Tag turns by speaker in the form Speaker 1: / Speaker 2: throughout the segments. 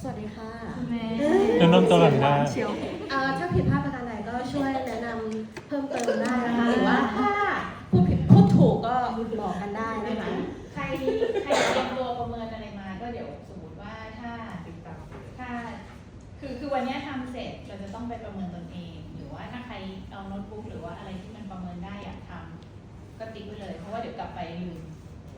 Speaker 1: สวัสดีค่ะ
Speaker 2: แม่
Speaker 3: แนะนำตัวหน่อยได้
Speaker 2: เชียว
Speaker 1: เอ่อถ้าผิดพลาดประการใดก็ช่วยแนะนำเพิ่มเติมได้นะคะหรือว่าถ้าพูดผิดพูดถูกก็บอกกันได้นะคะ
Speaker 4: ใครใครเตรียมตัวประเมินอะไรมาก็เดี๋ยวสมมติว่าถ้าถ้า คือคือวันเนี้ยทำเสร็จเราจะต้องไปประเมินตนเอง หรือว่าถ้าใครเอาโน้ตบุ๊กหรือว่าอะไรที่มันประเมินได้อยากทำก็ติ๊กไว้เลยเพราะว่าเดี๋ยวกลับไปลืม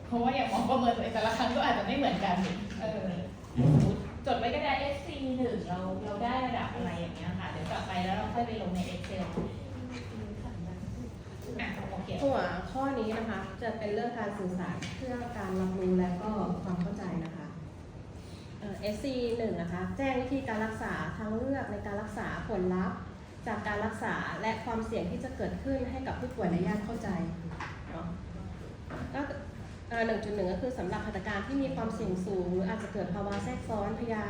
Speaker 4: เพราะว่าอย่างหมอประเมินตัวเองแต่ละครั้งก็อาจจะไม่เหมือนกันเออสมมุติ จดไว้ก็ได้ SC หนึ่งเราเราได้ระดับอะไรอย่างเงี้ยค่ะ เดี๋ยวกลับไปแล้วเราค่อยไปลงใน Excel อะโอเค
Speaker 1: หัวข้อนี้นะคะ จะเป็นเรื่องการสื่อสารเพื่อการรับรู้และก็ความเข้าใจนะคะเอ่อ SC 1นะคะ แจ้งวิธีการรักษาทางเลือกในการรักษาผลลัพธ์ จากการรักษาและความเสี่ยงที่จะเกิดขึ้นให้กับผู้ป่วยและญาติเข้าใจเนาะก็ หนึ่งจุดหนึ่งก็คือสำหรับหัตถการที่มีความเสี่ยงสูง หรืออาจจะเกิดภาวะแทรกซ้อนพยา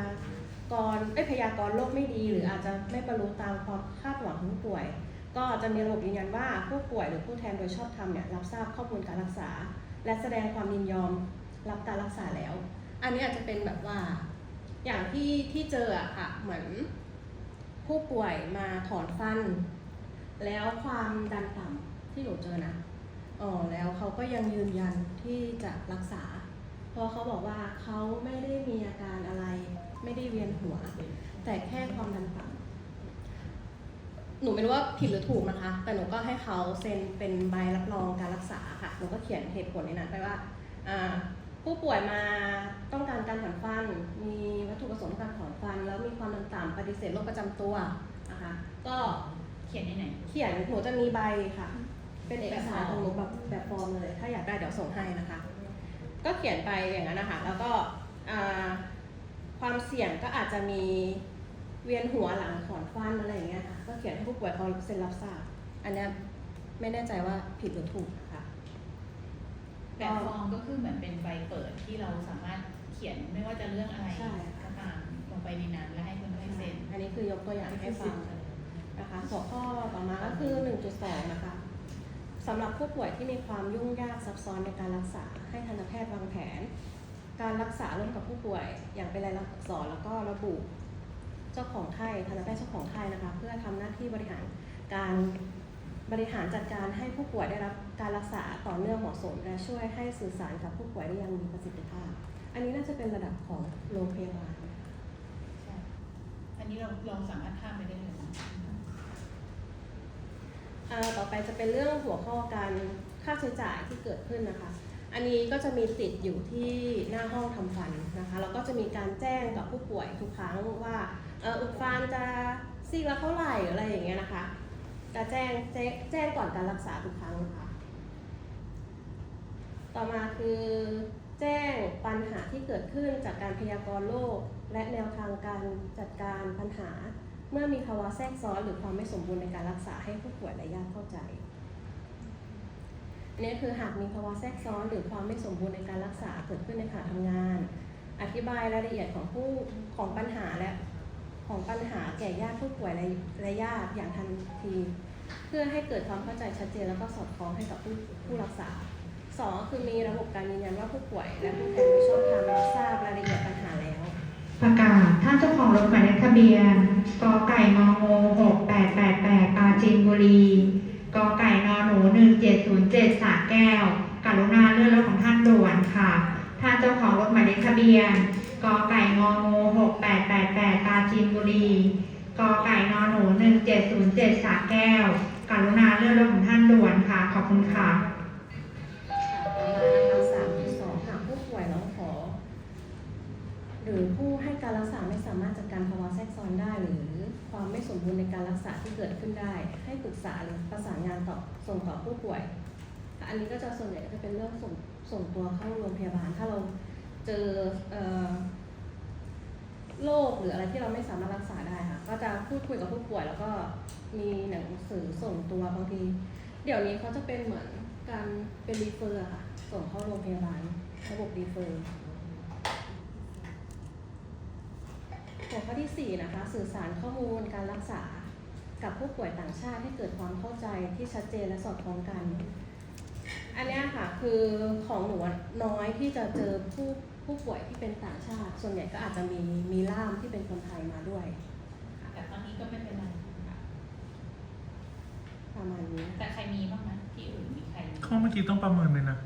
Speaker 1: กรณ์เอ้พยากรณ์โรคไม่ดี หรืออาจจะไม่บรรลุตามความคาดหวังของผู้ป่วย ก็จะมีระบบยืนยันว่าผู้ป่วยหรือผู้แทนโดยชอบธรรมเนี่ยรับทราบข้อมูลการรักษา และแสดงความยินยอมรับการรักษาแล้ว อันนี้อาจจะเป็นแบบว่าอย่างที่ที่เจออะค่ะเหมือนผู้ป่วยมาถอนฟัน แล้วความดันต่ำที่หนูเจอนะ อ๋อแล้วเขาก็ยังยืนยันที่จะรักษา เพราะเขาบอกว่าเขาไม่ได้มีอาการอะไร ไม่ได้เวียนหัว แต่แค่ความดันต่ำหนูไม่รู้ว่าผิดหรือถูกนะคะ แต่หนูก็ให้เขาเซ็นเป็นใบรับรองการรักษาค่ะหนูก็เขียนเหตุผลในนั้นไปว่าอ่าผู้ป่วยมาต้องการการถอนฟัน มีวัตถุประสงค์การถอนฟัน แล้วมีความดันต่ำปฏิเสธโรคประจำตัวนะคะก็
Speaker 4: เขียนในไหน
Speaker 1: เขียนหนูจะมีใบค่ะ เป็นเอกสารตรงหนูแบบแบบฟอร์มเลย ถ้าอยากได้เดี๋ยวส่งให้นะคะ ก็เขียนไปอย่างนั้นนะคะ แล้วก็อ่าความเสี่ยงก็อาจจะมีเวียนหัวหลังถอนฟันอะไรอย่างเงี้ยค่ะ ก็เขียนให้ผู้ป่วยเขาเซ็นรับทราบ อันเนี้ยไม่แน่ใจว่าผิดหรือถูกนะคะ
Speaker 4: แบบฟอร์มก็คือเหมือนเป็นใบเปิดที่เราสามารถเขียนไม่ว่าจะเรื่องอะไร
Speaker 1: ใช่
Speaker 4: ก็ตามลงไปในนั้นแล้วให้คนไข้เซ็น
Speaker 1: อันนี้คือยกตัวอย่างให้ฟังนะคะหัวข้อต่อมาก็คือ 1.2 นะคะ สำหรับผู้ป่วยที่มีความยุ่งยากซับซ้อนในการรักษาให้ทันตแพทย์วางแผน การรักษาร่วมกับผู้ป่วยอย่างเป็นรายลักษณ์อักษรแล้วก็ระบุเจ้าของไข้ทันตแพทย์เจ้าของไข้นะคะ เพื่อทำหน้าที่บริหารการบริหารจัดการให้ผู้ป่วยได้รับการรักษาต่อเนื่องเหมาะสม และช่วยให้สื่อสารกับผู้ป่วยได้อยังมีประสิทธิภาพ อันนี้น่าจะเป็นระดับของโรงพยาบาลน
Speaker 4: ใช่อันนี้เราเราสามารถข้ามไปได้เลยนะ
Speaker 1: ต่อไปจะเป็นเรื่องหัวข้อการค่าใช้จ่ายที่เกิดขึ้นนะคะ อันนี้ก็จะมีติดอยู่ที่หน้าห้องทำฟันนะคะแล้วก็จะมีการแจ้งกับผู้ป่วยทุกครั้งว่าอุดฟันจะซีกละเท่าไหร่อะไรอย่างเงี้ยนะคะจะแจ้งแจ้งแจ้งก่อนการรักษาทุกครั้งนะคะต่อมาคือแจ้งปัญหาที่เกิดขึ้นจากการพยากรณ์โรคและแนวทางการจัดการปัญหา เมื่อมีภาวะแทรกซ้อนหรือความไม่สมบูรณ์ในการรักษาให้ผู้ป่วยและญาติเข้าใจอันนี้คือหากมีภาวะแทรกซ้อนหรือความไม่สมบูรณ์ในการรักษาเกิดขึ้นในขณะทำงาน อธิบายรายละเอียดของผู้ของปัญหาและของปัญหาแก่ญาติผู้ป่วยและและญาติอย่างทันที เพื่อให้เกิดความเข้าใจชัดเจนแล้วก็สอดคล้องให้กับผู้ผู้รักษาสองคือมีระบบการยืนยันว่าผู้ป่วยและผู้แทนโดยชอบธรรมรับทราบรายละเอียดปัญหาแล้ว
Speaker 5: ประกาศท่านเจ้าของรถหมายเลขทะเบียนกไก่งองู6888ปราจีนบุรีกไก่นอหนู1707สระแก้วกรุณาเลื่อนรถของท่านด่วนค่ะ ท่านเจ้าของรถหมายเลขทะเบียนกไก่งองู6888ปราจีนบุรีกไก่นอหนู1707สระแก้วกรุณาเลื่อนรถของท่านด่วนค่ะ ขอบคุณค่ะ
Speaker 1: หรือผู้ให้การรักษาไม่สามารถจัดการภาวะแทรกซ้อนได้ หรือความไม่สมบูรณ์ในการรักษาที่เกิดขึ้นได้ ให้ปรึกษาหรือประสานงานต่อส่งต่อผู้ป่วย อันนี้ก็จะส่วนใหญ่ก็จะเป็นเรื่องส่งส่งตัวเข้าโรงพยาบาล ถ้าเราเจอเออโรคหรืออะไรที่เราไม่สามารถรักษาได้ค่ะ ก็จะพูดคุยกับผู้ป่วย แล้วก็มีหนังสือส่งตัวบางที เดี๋ยวนี้เขาจะเป็นเหมือนการเป็นรีเฟอร์ค่ะ ส่งเข้าโรงพยาบาลระบบรีเฟอร์ หัวข้อที่ 4 นะคะ สื่อสารข้อมูลการรักษา กับผู้ป่วยต่างชาติให้เกิดความเข้าใจที่ชัดเจนและสอดคล้องกัน อันเนี้ยค่ะคือของหนูอะน้อยที่จะเจอผู้ผู้ป่วยที่เป็นต่างชาติ ส่วนใหญ่ก็อาจจะมีมีล่ามที่เป็นคนไทยมาด้วย
Speaker 4: แต่ตอนนี้ก็ไม่เป็นไรค่ะ
Speaker 1: ประมาณนี้
Speaker 4: แต่ใครมีบ้างไหมที่อื่นมีใครมี
Speaker 2: ข้อเมื่อกี้ต้องประเมินไหมนะ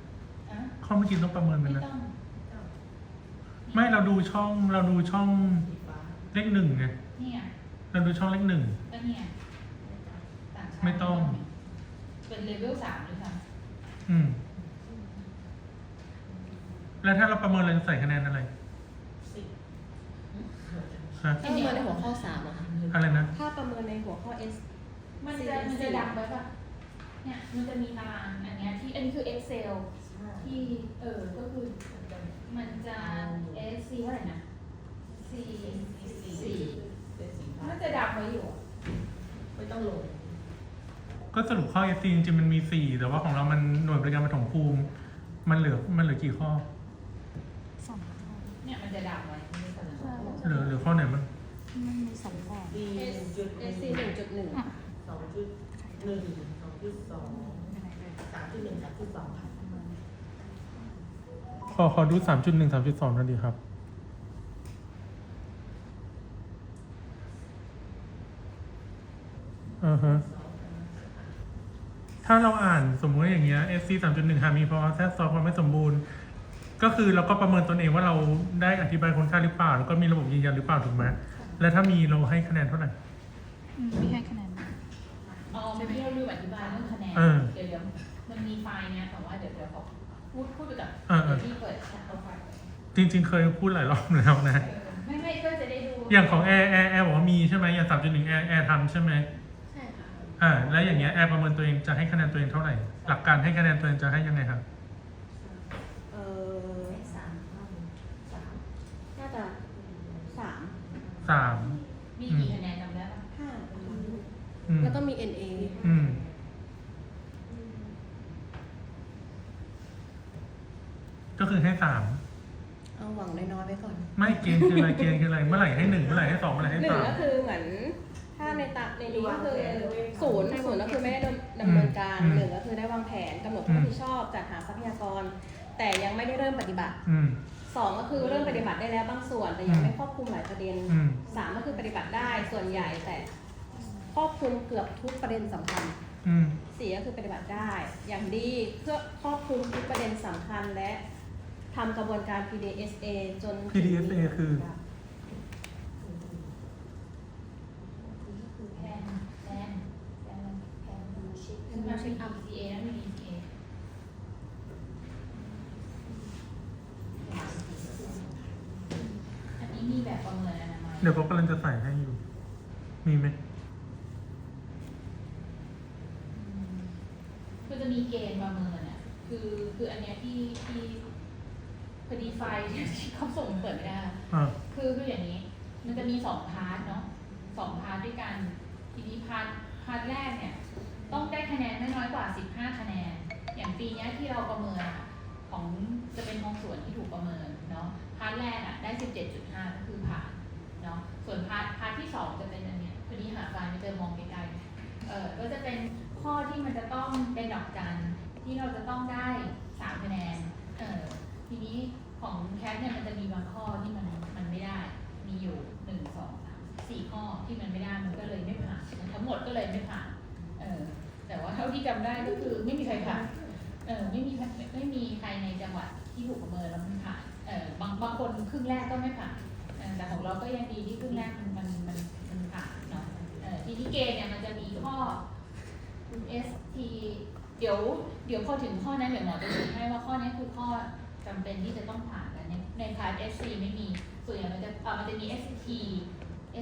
Speaker 4: อะ
Speaker 2: ข้อเมื่อกี้ต้องประเมินไหม
Speaker 4: ไม่
Speaker 2: นะ
Speaker 4: ต้อง
Speaker 2: ไม่เราดูช่องเราดูช่อง เลขหนึ่งไง
Speaker 4: เนี่ย
Speaker 2: เราดูช่องเลขหนึ่ง
Speaker 4: ก็เนี่ยต่างชาติ
Speaker 2: ไม่ต้อง
Speaker 4: เป็นเลเวลสามด้วยซ้
Speaker 2: อืม แล้วถ้าเราประเมินเราจะใส่คะแนนอะไรฮะ
Speaker 1: ถ้าประเมินในหัวข้อสามอะค่ะ
Speaker 2: อะไรนะ
Speaker 1: ถ้าประเมินในหัวข้อ S ำ
Speaker 4: มันจะมันจะดังไว้ป่ะเนี่ยมันจะมีตารางอันเนี้ยที่อันนี้คือ Excel ที่เออก็คือมันจะ S C เท่าไหร่นะ C สี่มันจะดังไว้อยู่อะ
Speaker 3: ไม่ต้องลง
Speaker 2: ก็สรุปข้อ FC จริงๆมันมีสี่แต่ว่าของเรามันหน่วยบริการปฐมภูมิ มันเหลือมันเหลือกี่ข้อ
Speaker 4: เนี่ยมันจะดังไว้
Speaker 2: เหลือเหลือข้อไหนมั้ง
Speaker 3: ดีหนึ่งจุดหนึ่ง
Speaker 1: SC หนึ่งจุดหนึ่ง
Speaker 3: สองจุดหนึ่งสองจุดสองสามจุดหนึ่งสามจุดสองค่ะ
Speaker 2: ขอขอดูสามจุดหนึ่งสามจุดสองนั่นดีครับ อือฮะถ้าเราอ่านสมมติว่าอย่างเงี้ย SC สามจุดหนึ่งหามีภาวะแทรกซ้อนความไม่สมบูรณ์ ก็คือเราก็ประเมินตนเองว่าเราได้อธิบายคนไข้หรือเปล่า แล้วก็มีระบบยืนยันหรือเปล่าถูกไหมและถ้ามีเราให้คะแนนเท่าไหร่
Speaker 6: ไม่ให้คะแนน
Speaker 4: อ๋อไม่ที่เราลืมอธิบายเรื่องคะแนน
Speaker 2: เออ
Speaker 4: เดี๋ยวเดี๋ยวมันมีไฟล์เนี้ยแต่ว่าเดี๋ยวเดี๋ยวขอพูดพูดไปกับ
Speaker 2: เออเออ
Speaker 4: ที่เปิดแชทเอาไฟล์ไว้
Speaker 2: จริง ๆ เคยพูดหลายรอบแล้วนะ
Speaker 4: เออไม่ไม่ก็จะได้ดู
Speaker 2: อย่างของแอร์แอร์แอร์บอกว่ามีใช่ไหมอย่างสามจุดหนึ่งแอร์แอร์ทำใช่ไหม
Speaker 1: ใช่ค่ะ
Speaker 2: อ่าแล้วอย่างเงี้ยแอร์ประเมินตัวเองจะให้คะแนนตัวเองเท่าไหร่ หลักการให้คะแนนตัวเองจะให้ยังไงครับ
Speaker 1: เออสามน่าจะสาม
Speaker 2: สาม
Speaker 4: มีกี่คะแนนจำได้ปะ
Speaker 1: ห้า
Speaker 2: อืม
Speaker 1: แล้วก็มี NA
Speaker 2: อืมก็คือให้สาม
Speaker 1: เอาหวังน้อยๆไว้ก่อน
Speaker 2: ไม่เกณฑ์คืออะไรเกณฑ์คืออะไรเมื่อไหร่ให้หนึ่งเมื่อไหร่ให้สองเมื่อไหร่ให้
Speaker 1: หนึ่ง
Speaker 2: สาม
Speaker 1: ก็คือเหมือน ถ้าในตัในนี้ก็คือศูนย์ศูนย์ก็คือไม่ได้ดำเนินการ
Speaker 2: อืม
Speaker 1: หนึ่งก็คือได้วางแผนกำหนดผู้รับผิดชอบจัดหาทรัพยากร แต่ยังไม่ได้เริ่มปฏิบัติ
Speaker 2: อืม
Speaker 1: สองก็คือเริ่มปฏิบัติได้แล้วบางส่วน แต่ยัง
Speaker 2: อืม
Speaker 1: ไม่ครอบคลุมหลายประเด็น
Speaker 2: อืม
Speaker 1: สามก็คือปฏิบัติได้ส่วนใหญ่แต่ครอบคลุมเกือบทุกประเด็นสำคัญ
Speaker 2: อืม
Speaker 1: สี่ก็คือปฏิบัติได้ อย่างดีเพื่อครอบคลุมทุกประเด็นสำคัญและทำกระบวนการ PDSA จน
Speaker 2: PDSA คือ
Speaker 4: แพนแพนแพนแพน คือมันเป็น ECA นะมี ECA อันนี้มีแบบประเมินอนามัย
Speaker 2: เดี๋ยวเขากำลังจะใส่ให้อยู่ มีไหม
Speaker 4: คือจะมีเกณฑ์ประเมินอะ คือคืออันเนี้ยที่ที่พอดีไฟล์ที่เขาส่งเปิดไม่ได้
Speaker 2: อ่า
Speaker 4: คือคืออย่างนี้ มันจะมีสองพาร์ทเนาะสองพาร์ทด้วยกัน ทีนี้พาร์ทพาร์ทแรกเนี่ยต้องได้ คะแนนไม่น้อยกว่า 15 คะแนน อย่างปีนี้ที่เราประเมินของจะเป็นของส่วนที่ถูกประเมินเนาะ พาร์ทแรกอะได้ 17.5 ก็คือผ่านเนาะ ส่วนพาร์ทพาร์ทที่สองจะเป็นอันเนี้ยพอดีหาไฟล์ไม่เจอมองไกลๆเออก็จะเป็นข้อที่มันจะต้องเป็นดอกจันที่เราจะต้องได้ 3 คะแนน เออทีนี้ของแคทเนี่ยมันจะมีบางข้อที่มันมันไม่ได้ มีอยู่หนึ่งสองสามสี่ข้อที่มันไม่ได้มันก็เลยไม่ผ่าน ทั้งหมดก็เลยไม่ผ่าน เออ แต่ว่าเท่าที่จำได้ก็คือไม่มีใครผ่านเออไม่มีไม่มีใครในจังหวัดที่ถูกประเมินแล้วมันผ่านเออบางบางคนครึ่งแรกก็ไม่ผ่านแต่ของเราก็ยังดีที่ครึ่งแรกมันมันมันมันผ่านเนาะเออทีนี้เกณฑ์เนี่ยมันจะมีข้อ S T เดี๋ยวเดี๋ยวพอถึงข้อนั้นเดี๋ยวหมอจะดูให้ว่าข้อนี้คือข้อจำเป็นที่จะต้องผ่านแต่ในในพาร์ท S C ไม่มีส่วนใหญ่มันจะเอ่อมันจะมี S T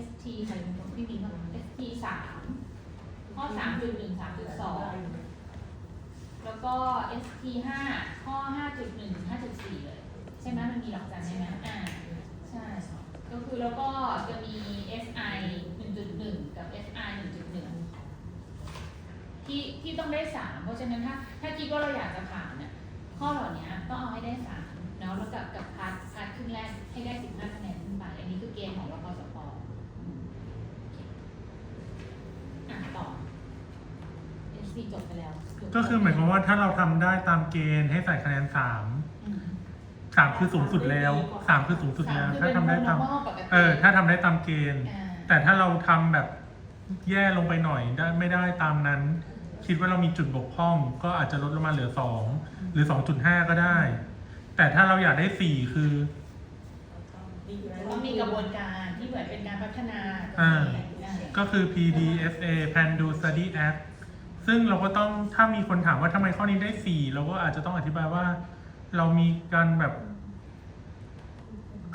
Speaker 4: S T ใครเป็นคนไม่มีก็ S T สามข้อสามจุดหนึ่งสามจุด แล้วก็ S T ห้าข้อห้าจุดหนึ่งห้าจุดสี่เลย ใช่ไหมมันมีหลักการใช่ไหมอ่าใช่ ก็คือแล้วก็จะมี SI 1.1 กับ SI 1.1 ที่ที่ต้องได้ 3 เพราะฉะนั้นถ้าถ้าคิดว่าเราอยากจะผ่านเนี่ยข้อเหล่านี้ต้องเอาให้ได้3เนาะแล้วกับกับพาร์ทพาร์ทครึ่งแรกให้ได้ 15คะแนนขึ้นไป อันนี้คือเกณฑ์ของรพสปอืมอะต่อ SC จบไปแล้วจบ
Speaker 2: ก็คือหมายความว่าถ้าเราทำได้ตามเกณฑ์ให้ใส่คะแนนสาม
Speaker 4: อืม
Speaker 2: สามคือสูงสุดแล้วสามคือสูงสุดแล้ว ถ้าทำได้ตาม
Speaker 4: สคือเป็น normal ปกติ
Speaker 2: เออ ถ้าทำได้ตามเกณฑ์
Speaker 4: อ่า
Speaker 2: แต่ถ้าเราทำแบบแย่ลงไปหน่อยได้ไม่ได้ตามนั้น คิดว่าเรามีจุดบกพร่อง ก็อาจจะลดลงมาเหลือสองหรือสองจุดห้าก็ได้ แต่ถ้าเราอยากได้สี่คือ
Speaker 3: ดีอยู่แล้ว
Speaker 4: ต้องมีกระบวนการที่เหมือนเป็นการพัฒนา
Speaker 2: อ่า
Speaker 4: อ่า
Speaker 2: ก็คือ PDSA Plan Do Study Act ซึ่งเราก็ต้องถ้ามีคนถามว่าทำไมข้อนี้ได้สี่เราก็อาจจะต้องอธิบายว่า เรามีการแบบ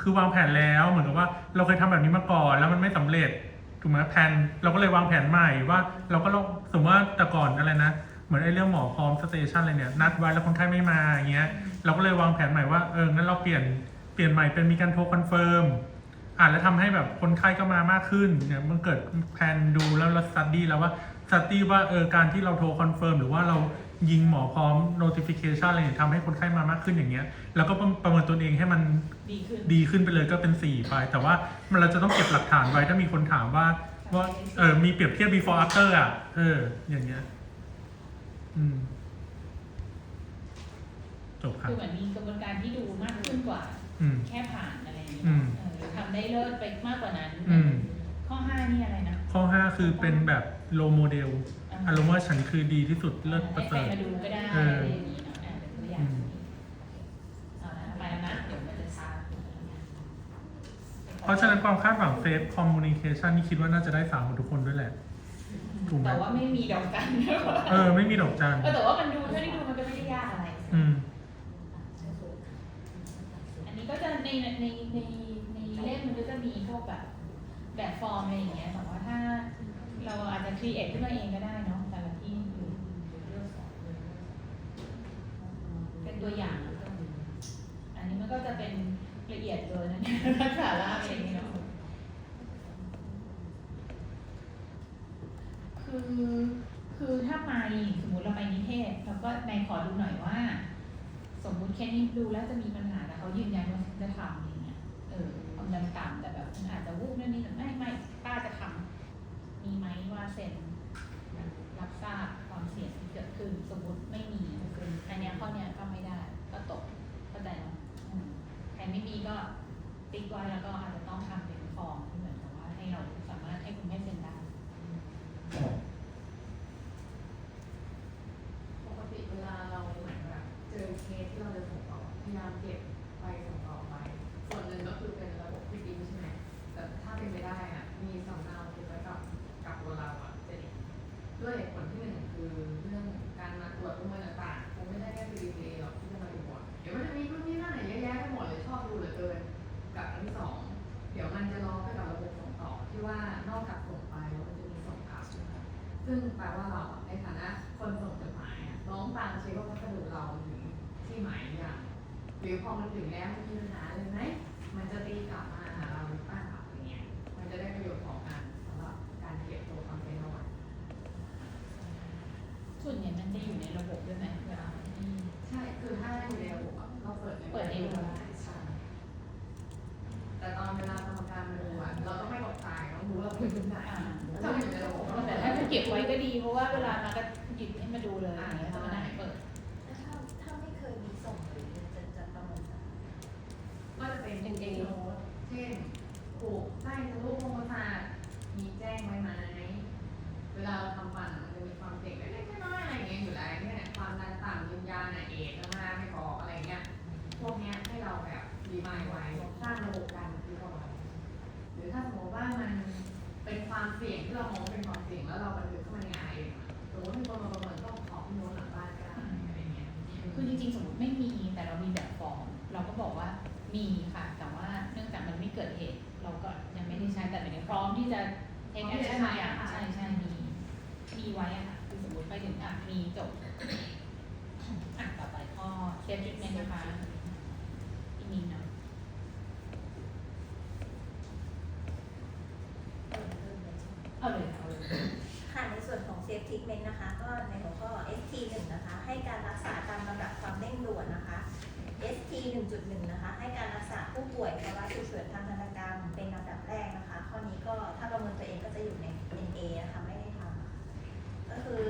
Speaker 2: คือวางแผนแล้วเหมือนกับว่า เราเคยทำแบบนี้มาก่อนแล้วมันไม่สำเร็จถูกไหมแผนเราก็เลยวางแผนใหม่ว่า เราก็ลองสมมติว่าแต่ก่อนอะไรนะเหมือนไอ้เรื่องหมอพร้อมสเตชันอะไรเนี่ยนัดไว้แล้วคนไข้ไม่มาอย่างเงี้ย เราก็เลยวางแผนใหม่ว่าเอองั้นเราเปลี่ยนเปลี่ยนใหม่เป็นมีการโทรคอนเฟิร์มอ่านแล้วทำให้แบบคนไข้ก็มามากขึ้นเนี่ยมันเกิดแผนดูแล้วเราสตัดดี้แล้วว่า สตัดดี้ว่าเออการที่เราโทรคอนเฟิร์มหรือว่าเรายิงหมอพร้อม notification อะไรเนี่ยทำให้คนไข้มามากขึ้นอย่างเงี้ย แล้วก็ประเมินตัวเองให้มัน
Speaker 4: ดีขึ้น
Speaker 2: ดีขึ้นไปเลยก็เป็น 4 ไป แต่ว่ามันเราจะต้องเก็บหลักฐานไว้ถ้ามีคนถามว่าว่าเออมีเปรียบเทียบ before after อะ เออ อย่างเงี้ย อืม จบครับ
Speaker 4: คือเหมือนมีกระบวนการที่ดูมากขึ้นกว่า
Speaker 2: อืม
Speaker 4: แค่ผ่านอะไรอย่างเงี้ย
Speaker 2: อืม
Speaker 4: เออหรือทำได้เลิศไปมากกว่านั้น
Speaker 2: อืม
Speaker 4: ข้อห้านี่อะไรนะ
Speaker 2: ข้อ 5 คือเป็นแบบ low model อารมณ์ว่าฉันคือดีที่สุดเลิศประ
Speaker 4: ให้
Speaker 2: เส
Speaker 4: ใคร
Speaker 2: ริฐ
Speaker 4: มาดูก็ได้
Speaker 2: เอ
Speaker 4: อะไร
Speaker 2: อ
Speaker 4: อย่างนี้เนาะอะเป็นตัวอย่างเอาละไปแล้วนะเดี๋ยวมันจะช้า
Speaker 2: เพราะฉะนั้นความคาดหวัง safe communication นี่คิดว่าน่าจะได้สามหมดทุกคนด้วยแหละ ถูกไหม
Speaker 4: แต่ว่าไม่มีดอกจัน
Speaker 2: เออ ไม่มีดอกจัน
Speaker 4: เออแต่ว่ามันดูเท่าที่ดูมันก็ไม่ได้ยากอะไร
Speaker 2: อืม
Speaker 4: อันนี้ก็จะในในในในในเล่มมันก็จะมีพวกแบบ แบบฟอร์มอะไรอย่างเงี้ยแต่ว่าถ้าเราอาจจะครีเอทขึ้นมาเองก็ได้เนาะแต่ละที่ เป็นตัวอย่าง อันนี้มันก็จะเป็นละเอียดเลยนะเนี่ยรักษาล่างอะไรอย่างเงี้ยเนาะคือคือถ้าไปสมมติเราไปนิเทศเราก็ในขอดูหน่อยว่า สมมุติแค่นี้ดูแล้วจะมีปัญหาแต่เขายืนยันว่าจะทำ มันอาจจะวูบนั่นนี่แต่ไม่ไม่ป้าจะทำมีไหมว่าเซ็นรับทราบความเสี่ยงที่เกิดขึ้นสมมติไม่มีอันเนี้ยข้อเนี้ยก็ไม่ได้ก็ตกเข้าใจเนอะอืมใครไม่มีก็ติ๊กไว้แล้วก็อาจจะต้องทำเป็นฟอร์มที่เหมือนกับว่าให้เราสามารถให้คุณแม่
Speaker 7: เซ็นได้ เพ
Speaker 4: ราะว่าเวลามาก็หยิบให้มาดูเลยอย่างเงี้ยจะมานั่งเปิด
Speaker 8: ถ้าถ้าไม่เคยมีส่งหรือจะจะประเมินสถาน
Speaker 7: ก็จะเป็นเองโน้ตเช่นผูกไส้ทะลุโครงประสาทมีแจ้งไว้ไหมเวลาเราทำฟันอะมันจะมีความเจ็บเล็กๆน้อยๆอะไรอย่างเงี้ยอยู่แล้วเนี่ยความดันต่ำยืนยาน่ะเอดมากไม่พออะไรเงี้ยพวกเนี้ยให้เราแบบรีมายไว้สร้างระบบการบันทึกเอาไว้หรือถ้าสมมติว่ามันเป็นความเสี่ยงที่เรามองเป็นความเสี่ยงแล้วเราบันทึกเข้ามาในไอเองอะส มมติมีคนมาประเมินต้องขอพี่โน้ตหลังบ้านก็ได้อะไรเงี้ย
Speaker 4: คือจริงๆสมมติไม่มีแต่เรามีแบบฟอร์มเราก็บอกว่ามีค่ะ แต่ว่าเนื่องจากมันไม่เกิดเหตุ เราก็ยังไม่ได้ใช้แต่เป็นพร้อมที่จะเทคแอคชั่นบางอย่างใช่ใช่มีมีไว้อะค่ะคือสมมติไปถึงอะมีจบอะต่อไปข้อเซฟทริทเมนนะคะที่มีเนาะ เอาเลยเอาเลย
Speaker 8: ค่ะในส่วนของ Safe Treatment นะคะ ก็ในหัวข้อ ST 1นะคะ ให้การรักษาตามลำดับความเร่งด่วนนะคะ ST 1.1นะคะ ให้การรักษาผู้ป่วยภาวะฉุกเฉินทางทันตกรรมเป็นลำดับแรกนะคะ ข้อนี้ก็ถ้าประเมินตัวเองก็จะอยู่ใน NA นะคะไม่ได้ทำค่ะก็คือ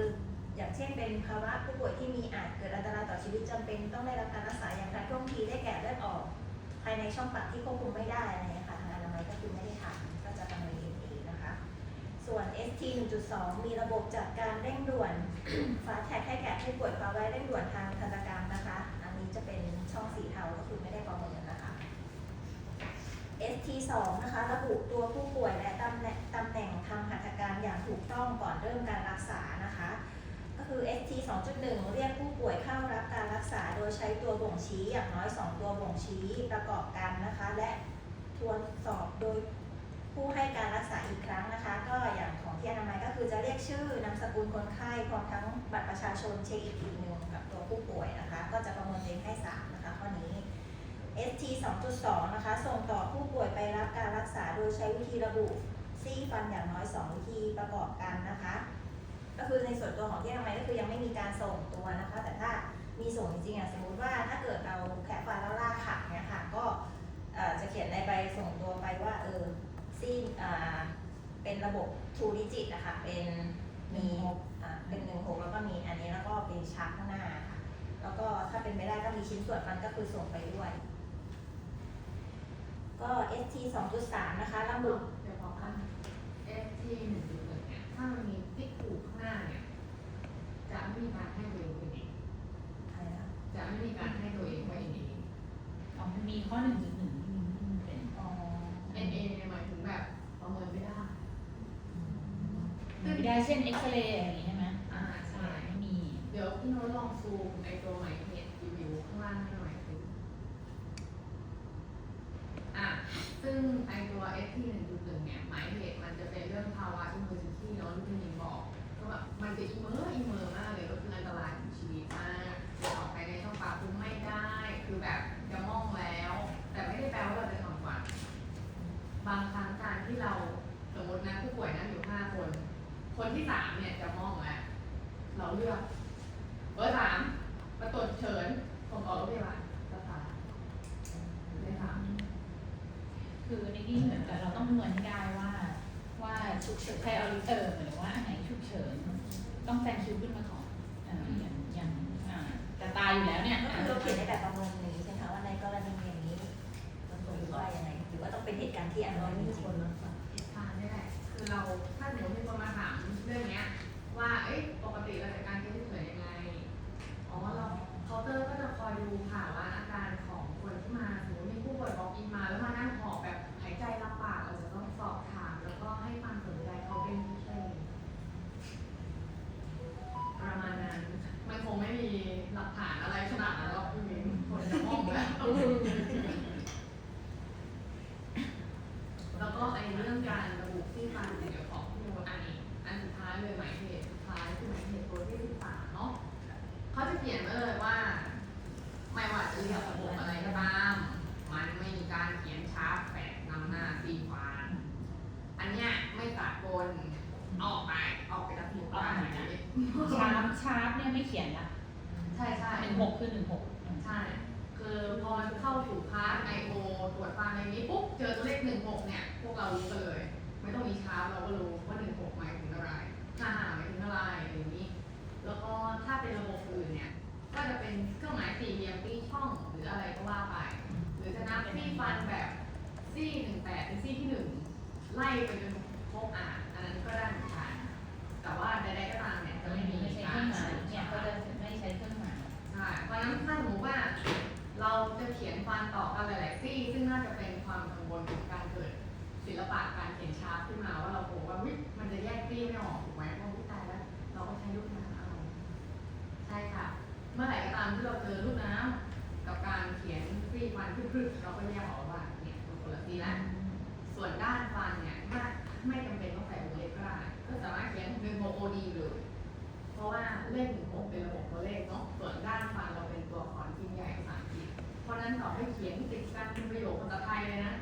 Speaker 8: อย่างเช่น ช่นเป็น ภาวะผู้ป่วยที่มีอาจเกิดอันตรายต่อชีวิตจำเป็นต้องได้รับการรักษาอย่างทันท่วงทีได้แก่เลือดออก ภายในช่องปากที่ควบคุมไม่ได้อะไรค่ะทางอนามัยก็คือไม่ได้ทำก็จะประเมิน AMA นะคะ ส่วน ST 1.2 มีระบบจัดการเร่งด่วนฟาแท็กให้แก่ผู้ป่วยภาวะเร่งด่วนทางทันตกรรมนะคะ อันนี้จะเป็นช่องสีเทาก็คือไม่ได้ประเมินนะคะ ST 2 นะคะระบุตัวผู้ป่วยและตำแหน่งตำแหน่งทางหัตถการอย่างถูกต้องก่อนเริ่มการรักษา คือ ST 2.1 เรียกผู้ป่วยเข้ารับการรักษาโดยใช้ตัวบ่งชี้อย่างน้อย 2 ตัวบ่งชี้ประกอบกันนะคะ และทวนสอบโดยผู้ให้การรักษาอีกครั้งนะคะ ก็อย่างของที่อนามัยก็คือจะเรียกชื่อนามสกุลคนไข้พร้อมทั้งบัตรประชาชนเช็คอีกทีหนึ่งกับตัวผู้ป่วยนะคะ ก็จะประเมินเองให้ 3 นะคะข้อนี้ ST 2.2 นะคะ ส่งต่อผู้ป่วยไปรับการรักษาโดยใช้วิธีระบุซี่ฟันอย่างน้อย 2 วิธีประกอบกันนะคะ ก็คือในส่วนตัวของที่ทำไมก็คือยังไม่มีการส่งตัวนะคะ แต่ถ้ามีส่งจริงๆอะสมมติว่าถ้าเกิดเราแคะฟันแล้วลากขาดเนี่ยค่ะก็จะเขียนในใบส่งตัวไปว่าเออซี่อ่าเป็นระบบ True Digit นะคะเป็นมีเป็นหนึ่งหกแล้วก็มีอันนี้แล้วก็เป็นชาร์ข้างหน้าค่ะแล้วก็ถ้าเป็นไม่ได้ก็มีชิ้นส่วนฟันก็คือส่งไปด้วย ก็ ST 2.3 นะคะระบุ
Speaker 7: เดี๋ยวพอกัน FT หนึ่งจุดหนึ่งถ้ามันมีติ๊กถูก หน้าเนี่ยจะไม่มีการให้ตัวเองเป็นเอง
Speaker 8: อะไรนะ
Speaker 7: จะไม่มีการให้ตัวเองว่า NA
Speaker 4: อ๋อมันมีข้อหนึ่งจุดหนึ่งที่มันเป็น
Speaker 8: อ๋อ
Speaker 7: NA เนี่ยหมายถึงแบบประเมินไม่ได้
Speaker 4: ไม่ได้เช่นเอ็กซเรย์อย่างนี้ใช่ไหม
Speaker 7: อ่าใช่
Speaker 4: ไม่มี
Speaker 7: เดี๋ยวพี่โน้ตลองซูมไอตัวหมายเหตุรีวิวข้างล่างให้หน่อยสิอะซึ่งไอตัว ST 1.1เนี่ยหมายเหตุมันจะเป็นเรื่องภาวะ emergency เนาะที่พี่นิงบอกก็ แบบมันจะอีเมอร์อีเมอร์มากเลยก็คืออันตรายถึงชีวิตมากออกไปในช่องปากคุณไม่ได้ คือแบบจะมองแล้ว แต่ไม่ได้แปลว่าเราจะทำก่อนบางครั้งการที่เราสมมตินะผู้ป่วยนั่งอยู่ห้าคน คนที่สามเนี่ยจะมองแล้วเราเลือกเบอร์สามประตูฉุกเฉินส่งต่อโรงพยาบาลรักษาไม่ถาม
Speaker 4: คือในที่เหมือนกับเราต้องประเมินให้ได้ว่าว่าฉุกเฉินใครเอาเออหรือว่าอันไหน กเฉิน ต้องแซงคิวขึ้นมาก่อนอ่ออย่างอย่างอ่าจะตายอยู่แล้วเนี่ย
Speaker 8: ก็คือเราเขียนในแบบประเมินนี้ใช่ไหมคะว่าในกรณีอย่างนี้มันควรว่ายังไงหรือว่าต้องเป็นเหตุการณ์ที่อัน
Speaker 7: ตรายจริง ฟันแบบซี่หนึ่งแปดเป็นซี่ที่หนึ่งไล่ไปจนครบอ่านอันนั้นก็ได้เหมือนกันแต่ว่าใดๆก็ตามเนี่ยจะไม่มี
Speaker 4: ไม่ใช้เค
Speaker 7: กา
Speaker 4: รื่องหมายเนี่ย
Speaker 7: ชา
Speaker 4: ก็จะไม่ใช้เครื่องหมาย
Speaker 7: ใช่เพราะฉะนั้นถ้าสมมติว่าเราจะเขียนฟันต่อกันหลายๆซี่ ซึ่งน่าจะเป็นความกังวลของการเกิดศิลปะการเขียนชาร์ปขึ้นมาว่าเรากลัวว่าวิมันจะแยกซี่ไม่ออกถูกไหมเพราะวิตายแล้ว เราก็ใช้ลูกน้ำเอาใช่ค่ะ เมื่อไหร่ก็ตามที่เราเจอลูกน้ำกับการเขียนซี่ฟันพึบๆเราก็แยก มันคนละซี่ละส่วนด้านฟันเนี่ยไม่ไม่จำเป็นต้องใส่วงเล็บก็ได้ก็สามารถเขียนเป็นโมโอดีเลย เพราะว่าเลขหนึ่งหกเป็นระบบตัวเลขเนาะส่วนด้านฟันเราเป็นตัวอักษรพิมพ์ใหญ่ภาษาอังกฤษเพราะฉะนั้นต่อให้เขียนติดกันเป็นประโยคภาษาไทยเลยนะ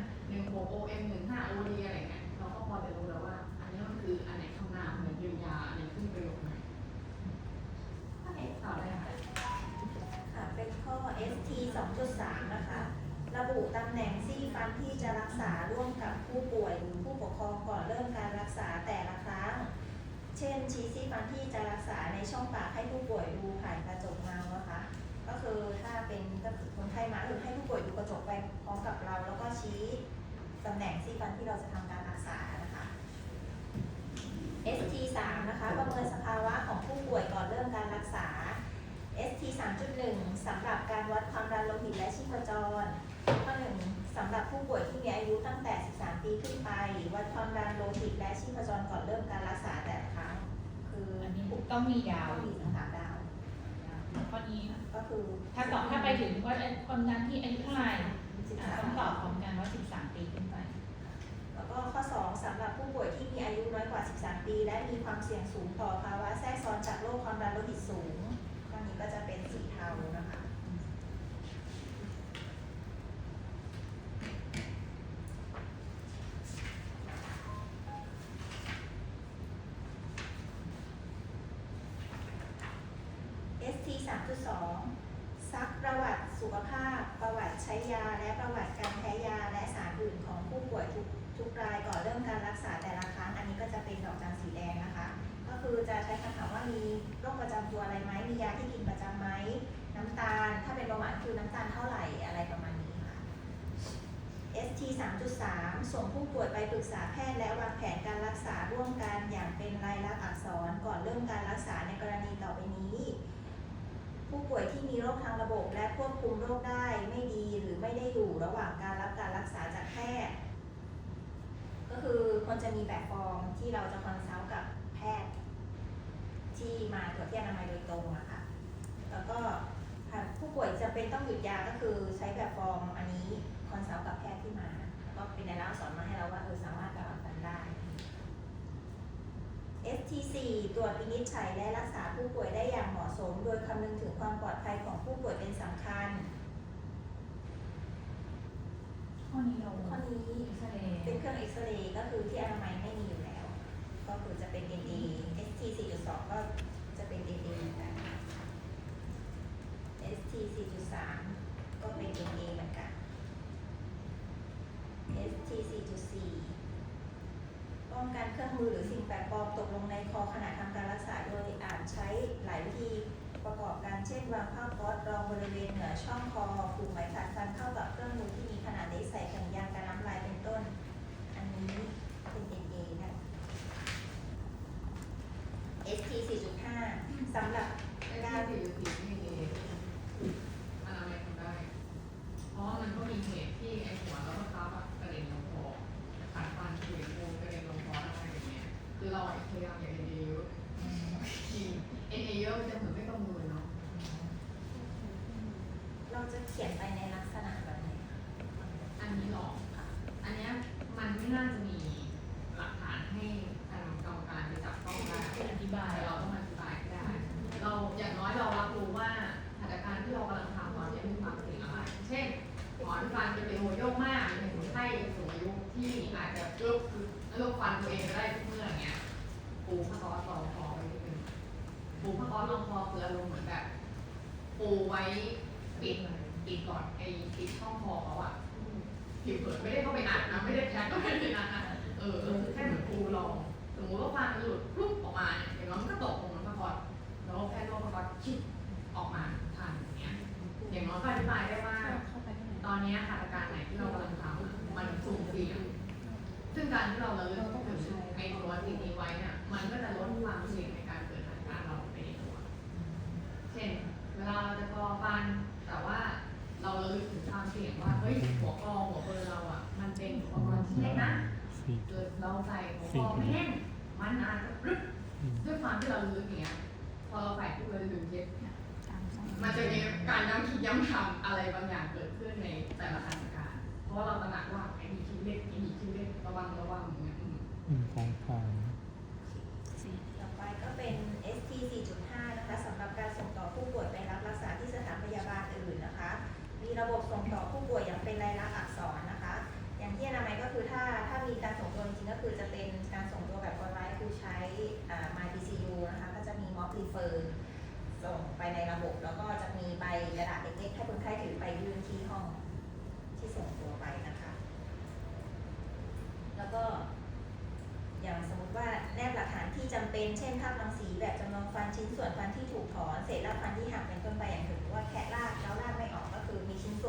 Speaker 8: ผู้ป่วยดูผ่านกระจกเงานะคะ ก็คือถ้าเป็นก็คือคนไข้มาคือให้ผู้ป่วยดูกระจกไปพร้อมกับเรา แล้วก็ชี้ตำแหน่งซี่ฟันที่เราจะทำการรักษานะคะ ST 3 นะคะประเมินสภาวะของผู้ป่วยก่อนเริ่มการรักษา ST 3.1สำหรับการวัดความดันโลหิตและชีพจร ข้อหนึ่งสำหรับผู้ป่วยที่มีอายุตั้งแต่ 13 ปีขึ้นไป วัดความดันโลหิตและชีพจรก่อนเริ่มการรักษา คือ
Speaker 4: อันนี้ต้องมีดาว
Speaker 8: ต้องมีสามดาว
Speaker 4: ข้อนี้
Speaker 8: ก็คือ
Speaker 4: ถ้าตอบถ้าไปถึงว่าคนนั้นที่อายุเท่าไหร่ต้องตอบพร้อมกันว่า 13 ปีขึ้นไป
Speaker 8: แล้วก็ข้อ 2สำหรับผู้ป่วยที่มีอายุน้อยกว่า 13 ปี และมีความเสี่ยงสูงต่อภาวะแทรกซ้อนจากโรคความดันโลหิตสูงข้อนี้ก็จะเป็นสีเทานะคะ ST 3.2 ซักประวัติสุขภาพ ประวัติใช้ยา และประวัติการแพ้ยา และสารอื่นของผู้ป่วยทุกทุกรายก่อนเริ่มการรักษาแต่ละครั้ง อันนี้ก็จะเป็นด อกจันสีแดงนะคะ ก็คือจะใช้คำถามว่ามีโรคประจำตัวอะไรไหมมียาที่กินประจำไหมน้ำตาล ถ้าเป็นเบาหวานคือน้ำตาลเท่าไหร่อะไรประมาณนี้ค่ะ ST 3.3 ส่งผู้ป่วยไปปรึกษาแพทย์และวางแผนการรักษาร่วมกันอย่างเป็นลายลักษณ์อักษรก่อนเริ่มการรักษาในกรณีต่อไปนี้ผู้ป่วยที่มีโรคทางระบบและควบคุมโรคได้ไม่ดีหรือไม่ได้อยู่ระหว่างการรับการรักษาจากแพทย์ ก็คือควรจะมีแบบฟอร์มที่เราจะคอนซัลท์กับแพทย์ ที่มาตรวจที่อนามัยโดยตรงอะค่ะ แล้วก็ผู้ป่วยจะเป็นต้องหยุดยาก็คือใช้แบบฟอร์มอันนี้คอนซัลท์กับแพทย์ที่มา แล้วก็เป็นในร่างสอนมาให้เราว่าเออสามารถกลับกันได้ ST4 ตรวจวินิจฉัยและรักษาผู้ป่วยได้อย่างเหมาะสม โดยคำนึงถึงความปลอดภัยของผู้ป่วยเป็นสำคัญ
Speaker 4: ข้อนี้เรา
Speaker 8: ข้อนี้
Speaker 4: แสดง
Speaker 8: เป็นเครื่องเอ็กซเรย์ก็คือที่อนามัยไม่มีอยู่แล้ว ก็คือจะเป็น NA ST 4.2 ก็จะเป็น NA เหมือนกัน ST 4.3 ก็เป็น NA เหมือนกัน ST 4.4 ป้องกันเครื่องมือหรือสิ่งแปลกปลอมตกลงในคอขณะทำการรักษาโดยอาจใช้หลายวิธีประกอบกันเช่นวางผ้าก๊อซรองบริเวณเหนือช่องคอผูกไหมขัดฟันเข้ากับเครื่องมือที่มีขนาดเล็กใส่แผ่นยางกันน้ำลายเป็นต้น อันนี้เป็น NA นะ ST 4.5 สำหรับ
Speaker 7: ไว้ปิดปิดก่อนไอ้ปิดช่องคอเขาอะผิวเผินไม่ได้เข้าไปอัดนะไม่ได้ยัดเข้าไปในนั้นะเออแค่เหมือนปูรองสมมติว่าฟันมันหลุดปุ๊บออกมาเนี่ยอย่างน้อยมันก็ตกลงมันผ้าก๊อซแล้วแค่นวดผ้าก๊อซชิดออกมาทันอย่างเงี้ยอย่างน้อยก็อธิบายได้ว่า ตอนนี้ขาการไหนที่เรากำลังทำมันสุ่มเสี่ยงซึ่งการที่เราระลึกถึงไอ้ตัวสิ่งนี้ไว้เนี่ยมันก็จะลดความเสี่ยง เราจะกรอฟัน แต่ว่าเราระลึกถึงความเสี่ยงว่าเฮ้ยหัวกรอหัวเบอร์เราอะ มันเป็นหัวกอณ์ชิ้เล็กนะเกิดเราใส่หัวกอไม่แน่นมันอาจจะรึบด้วยความที่เราระลึกอย่างเงี้ยพอเราใส่ทุกเราลืมเย็
Speaker 6: บเนี่ย
Speaker 7: มันจะมีการย้ำคิดย้ำทำอะไรบางอย่างเกิดขึ้นในแต่ละสถานการณ์เพราะว่าเราตระหนักว่าไอ้นี่คิดเล็กไอ้นี่คิดเล็กระวังระวังอย่างเงี้ยอืมข
Speaker 2: องฟางต่อ
Speaker 8: ไปก็เป็น ST 4.5 และสำหรับการส่
Speaker 2: ง
Speaker 8: ต่อผู้ป่วยไปรับรักษาที่สถาน